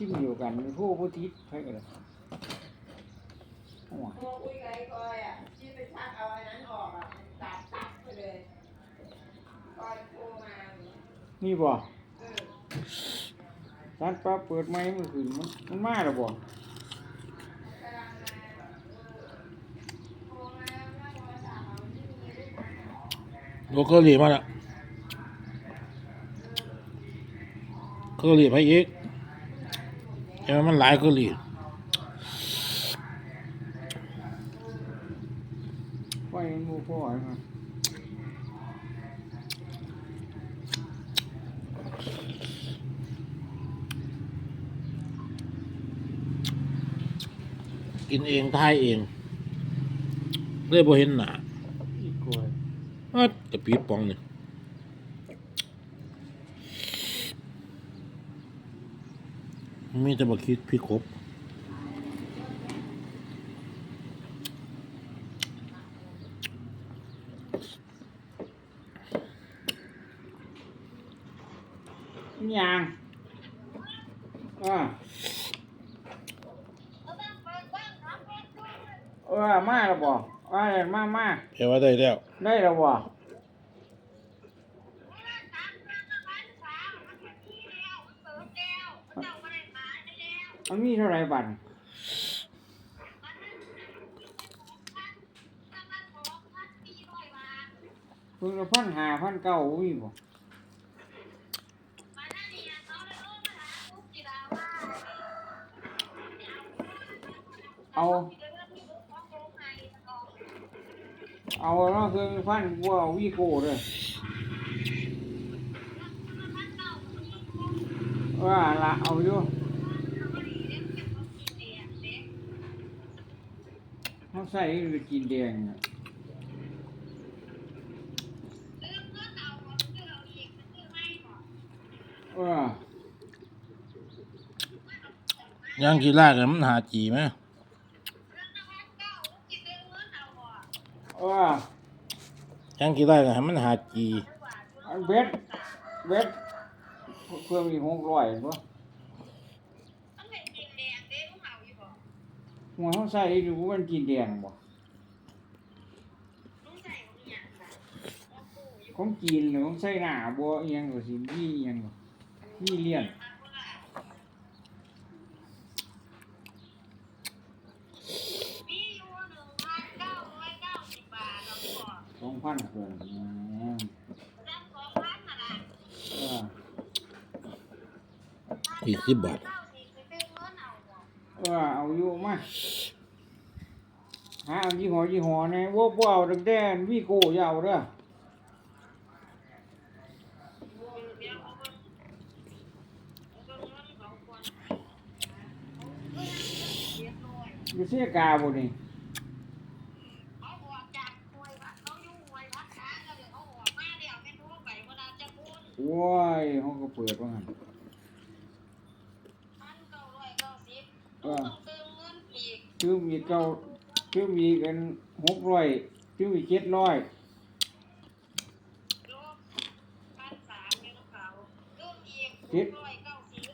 ชิมเดียวกันผู้ผู้ทิศใครกันเลยโอ้ยพอคุยกับไอ้กอยอะที่ไปชักเอาอันนั้นออกอะมันตัดตัดไปเลยกอยโทรมาอย่างนี้นี่บ่เออร้านป้าเปิดไม้เมื่อคืนมันมันมาแล้วบ่กำลังมาโทรมาแล้วโทรศัพท์เอาที่มีได้ไหมโลเกอรี่มาละเกอรี่ไปอีก เอ้มันหลายเกอรี่ไฟมันบ่พอให้มันกินเองทายเองเลยบ่เห็นหน้าอีกกล้วยอัดกระปีปองนี่ มีแต่บักคิดพี่ครบอิหยังอ่าเออมาแล้วบ่ว่าแล้วมามาแปลว่าได้แล้วได้แล้วบ่ มันมีเท่าไรบัตรเพิ่งละพันหาพันเก้ามีบ่เอา เอาเนาะคือพันกว่าวีโก้เลยว่าละเอาอยู่ เขาใส่หรือกินแดงน่ะเออย่างกีฬากันมันหาจีไหมเออย่างกีฬากันให้มันหาจีอันเบ็ดเบ็ดเพื่อมีหกร้อยบ่ หัวเขาใส่ดูมันกินแดงบ่ของกินหรือของใส่หน้าบ่เอียงก็สิมีเอียงก็มีเลี่ยนสองพันเกินอืมเอออีกสิบบาท เออเอาอยู่มาหาเอายี่ห้อยี่ห้อแน่ว่าบ่เอาตั้งแต่วีโก้ยาวเด้ออยู่เสียกาบ่นี่โอ้ยเขาก็เปิดว่างั้น เออซื้อมีเก้าซื้อมีกันหกร้อยซื้อมีเจ็ดร้อย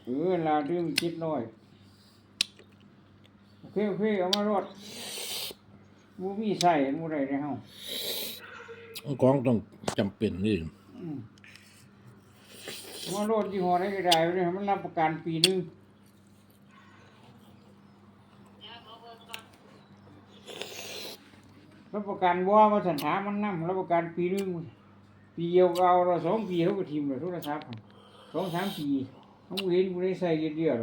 เออลาซื้อมีเจ็ดร้อยโอเคโอเคเอามารถมูมีใส่มูไรได้เฮาของต้องจำเป็นนี่อืมเอามารถยี่ห้อไหนก็ได้เลยมันรับประกันปีหนึง รับประกันว่ามาสันหามมันนั่รับประกันปีนึงปีเดียวก็เอาเราสองปีเขาก็ทิมเลยโทรศัพท์สองสามปีเขาบ่เห็นกูได้ใส่เยอะๆหรอก